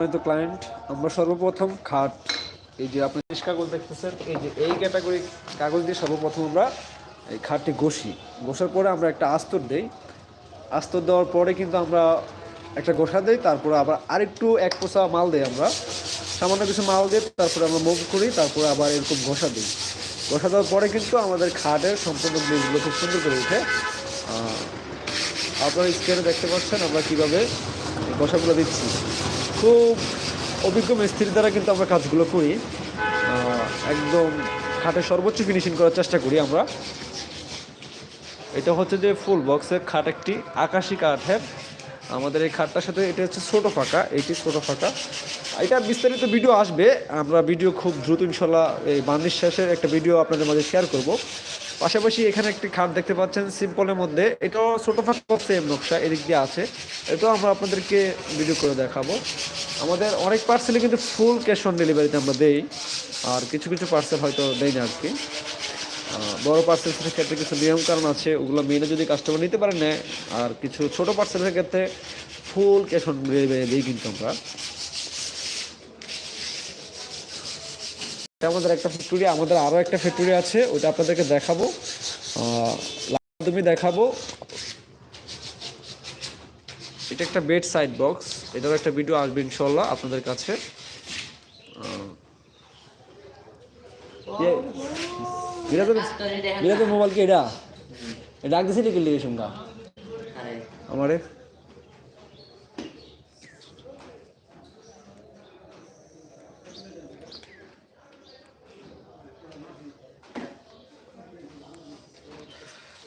সম্মানিত ক্লায়েন্ট আমরা সর্বপ্রথম খাট, এই যে আপনি শেষ কাগজ দেখতেছেন, এই যে এই ক্যাটাগরি কাগজ দিয়ে সর্বপ্রথম আমরা এই খাটটি ঘষি। ঘষার পরে আমরা একটা আস্তর দেই। আস্তর দেওয়ার পরে কিন্তু আমরা একটা গোসা দেই, তারপরে আবার আরেকটু এক পোসা মাল দেই আমরা। সামান্য কিছু মাল দিই তারপরে আমরা মুভ করি তারপরে আবার এরকম ঘষা দিই। ঘষা দেওয়ার পরে কিন্তু আমাদের খাটের সম্পূর্ণ ব্লেজগুলো খুব সুন্দর করে উঠে। আপনারা স্ক্রিনে দেখতে পাচ্ছেন আমরা কীভাবে ঘষাগুলো দিচ্ছি। খুব অভিজ্ঞ মিস্ত্রির দ্বারা কিন্তু আমরা কাজগুলো করি। একদম খাটে সর্বোচ্চ ফিনিশিং করার চেষ্টা করি আমরা। এটা হচ্ছে যে ফুল বক্সের খাট একটি আকাশি কাঠের। আমাদের এই খাটটার সাথে এটা হচ্ছে ছোটো ফাঁকা এইটি ছোটো ফাঁকা। এটা বিস্তারিত ভিডিও আসবে, আমরা ভিডিও খুব দ্রুত ইনশাল্লাহ এই বান্দির শেষের একটা ভিডিও আপনাদের মাঝে শেয়ার করব। পাশাপাশি এখানে একটি খাট দেখতে পাচ্ছেন, সিম্পলের মধ্যে। এটাও ছোটো ফাঁকা সেম নকশা, এদিক দিয়ে আছে। এটাও আমরা আপনাদেরকে ভিডিও করে দেখাবো। আমাদের অনেক পার্সেলে কিন্তু ফুল ক্যাশ অন ডেলিভারিতে আমরা দেই। আর কিছু কিছু পার্সেল হয়তো দেই না আর কি বড় পার্সেলের ক্ষেত্রে কিছু নিয়ম কারণ আছে, ওগুলো মেনে যদি কাস্টমার নিতে পারে নেয়, আর কিছু ছোট পার্সেলের ক্ষেত্রে ফুল ক্যাশ অন ডেলিভারি দিই কিন্তু আমরা। আমাদের একটা ফ্যাক্টরি আমাদের আরও একটা ফ্যাক্টরি আছে ওটা আপনাদেরকে দেখাবো। তুমি দেখাবো। এটা একটা বেড সাইড বক্স এটারও একটা ভিডিও আসবে ইনশাল্লাহ আপনাদের কাছে। মোবাইল কি এটা? এটা ডাক দিছি নাকি লিখে শুনকা আমারে?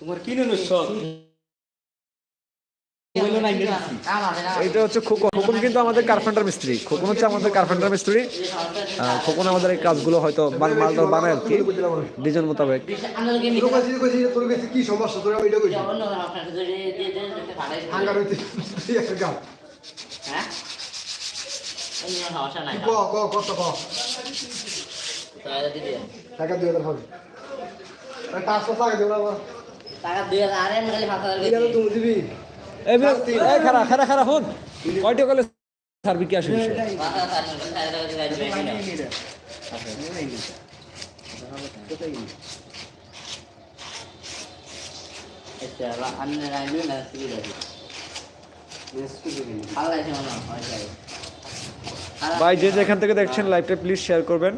তোমার কি নেলো সব বলল না ইংরেজি এটা হচ্ছে খোকন। খোকন কিন্তু আমাদের কার্পেন্টার মিস্ত্রি। খোকন হচ্ছে আমাদের কার্পেন্টার মিস্ত্রি। খোকন আমাদের এই কাজগুলো হয়তো মালটা বানায় আর কি। ডিজাইন মোতাবেক। তোর কাছে কইছি যে তোর কাছে কি সমস্যা তোর আমি এটা কইছি হইতে তুই একটা গাল ক ক কত ক টাকা হাজার হবে টাকা টাকা দেবো আবার এই গেল তুমি দিবি। এই এই খারা খারা খারা হন কয়টা কলে সার্বি কি আসে। বিষয়? ভাই যে যেখান থেকে দেখছেন লাইভটা প্লিজ শেয়ার করবেন।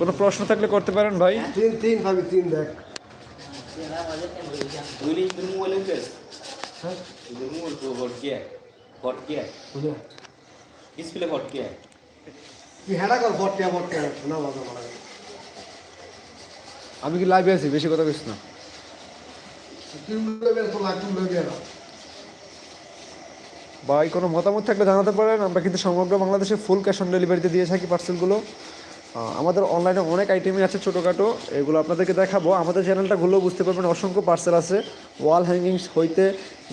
কোনো প্রশ্ন থাকলে করতে পারেন ভাই। তিন তিন ভাবি তিন দেখ। আমি কি লাইভে আছি? বেশি কথা কিছু না। ভাই কোনো মতামত থাকলে জানাতে পারেন। আমরা কিন্তু সমগ্র বাংলাদেশে ফুল ক্যাশ অন ডেলিভারিতে দিয়ে থাকি পার্সেলগুলো আমাদের অনলাইনে অনেক আইটেমই আছে ছোটোখাটো, এগুলো আপনাদেরকে দেখাবো। আমাদের চ্যানেলটা ঘুরলেও বুঝতে পারবেন, অসংখ্য পার্সেল আছে। ওয়াল হ্যাঙ্গিংস হইতে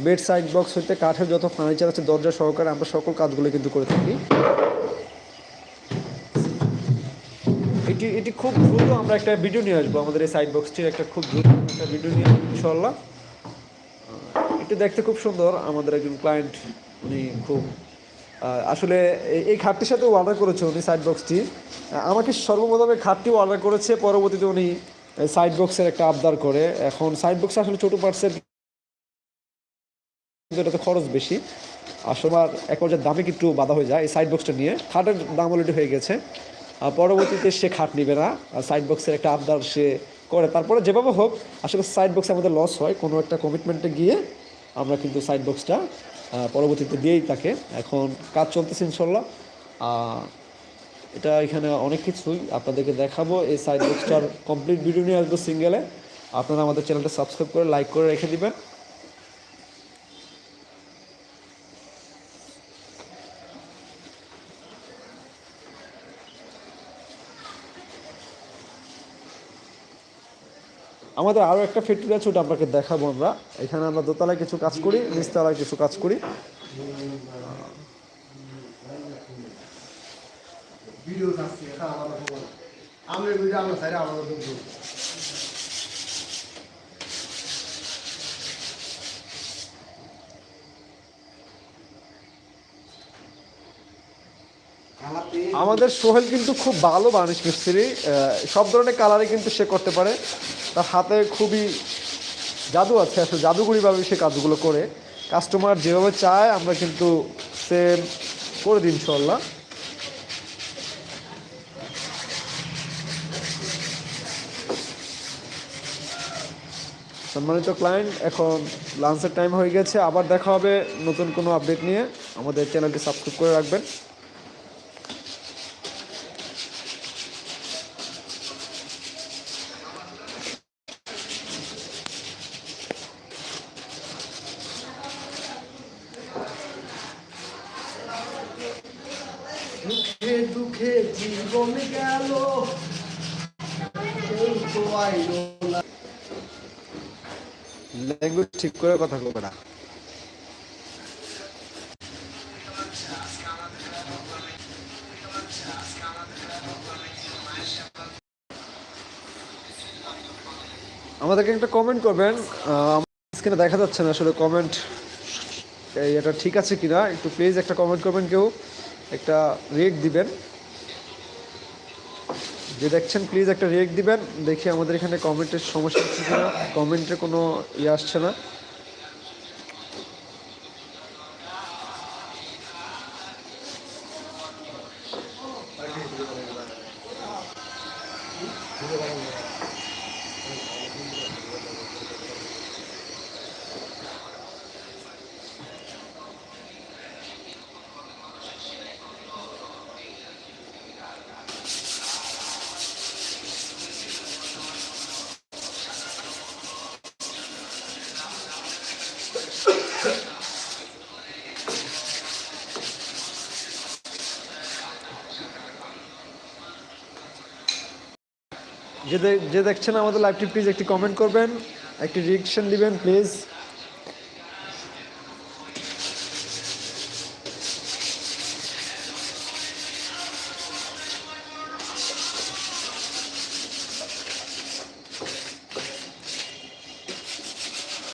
বেড সাইড বক্স হইতে, কাঠের যত ফার্নিচার আছে, দরজা সহকারে আমরা সকল কাজগুলো কিন্তু করে থাকি। এটি এটি খুব দ্রুত আমরা একটা ভিডিও নিয়ে আসব। আমাদের এই সাইড বক্সটির একটা খুব দ্রুত একটা ভিডিও নিয়ে আসব ইনশাল্লাহ এটি দেখতে খুব সুন্দর। আমাদের একজন ক্লায়েন্ট উনি খুব আসলে এই- খাটটির সাথে অর্ডার করেছে উনি সাইড বক্সটি আমাকে সর্বপ্রথমে খাটটি অর্ডার করেছে, পরবর্তীতে উনি সাইড বক্সের একটা আবদার করে। এখন সাইড বক্স আসলে ছোটো পার্টসের কিন্তু এটাতে খরচ বেশি। আসলে আর এক পর্যায়ে দামে একটু বাধা হয়ে যায় এই সাইড বক্সটা নিয়ে। খাটের দাম অলরেডি হয়ে গেছে। আর পরবর্তীতে সে খাট নিবে না। আর সাইড বক্সের একটা আবদার সে করে। তারপরে যেভাবে হোক, আসলে সাইড বক্সে আমাদের লস হয়। কোনো একটা কমিটমেন্টে গিয়ে আমরা কিন্তু সাইড বক্সটা পরবর্তীতে দিয়েই তাকে। এখন কাজ চলতেছে ইনশাল্লাহ এটা এখানে অনেক কিছুই আপনাদেরকে দেখাবো। এই সাইড বক্সটার কমপ্লিট ভিডিও নিয়ে আসব সিঙ্গেলে আপনারা আমাদের চ্যানেলটা সাবস্ক্রাইব করে লাইক করে রেখে দিবেন। আমাদের আরও একটা ফ্যাক্টরি আছে, ওটা আপনাকে দেখাবো আমরা। এখানে আমরা দোতলায় কিছু কাজ করি, নিচতলায় কিছু কাজ করি। ভিডিও আমরা আমরা আমাদের সোহেল কিন্তু খুব ভালো বানিশ মিস্ত্রি। সব ধরনের কালারই কিন্তু সে করতে পারে। তার হাতে খুবই জাদু আছে, আসলে জাদুগুড়িভাবে সে কাজগুলো করে। কাস্টমার যেভাবে চায়, আমরা কিন্তু সেম করে দিই ইনশাল্লাহ সম্মানিত ক্লায়েন্ট এখন লাঞ্চের টাইম হয়ে গেছে। আবার দেখা হবে নতুন কোনো আপডেট নিয়ে। আমাদের চ্যানেলটি সাবস্ক্রাইব করে রাখবেন। জীবন গেল। ল্যাঙ্গুয়েজ ঠিক করে কথা বলবে না। আমাদেরকে একটা কমেন্ট করবেন। স্ক্রিনে দেখা যাচ্ছে না আসলে কমেন্ট এটা ঠিক আছে কিনা? একটু প্লিজ একটা কমেন্ট করবেন কেউ। একটা রেট দিবেন। যে দেখছেন প্লিজ একটা রেট দিবেন, দেখি আমাদের এখানে কমেন্টের সমস্যা হচ্ছে কমেন্টে কোনো ইয়ে আসছে না। যে দেখছেন আমাদের লাইভটি প্লিজ একটি কমেন্ট করবেন একটি রিয়েকশন দিবেন প্লিজ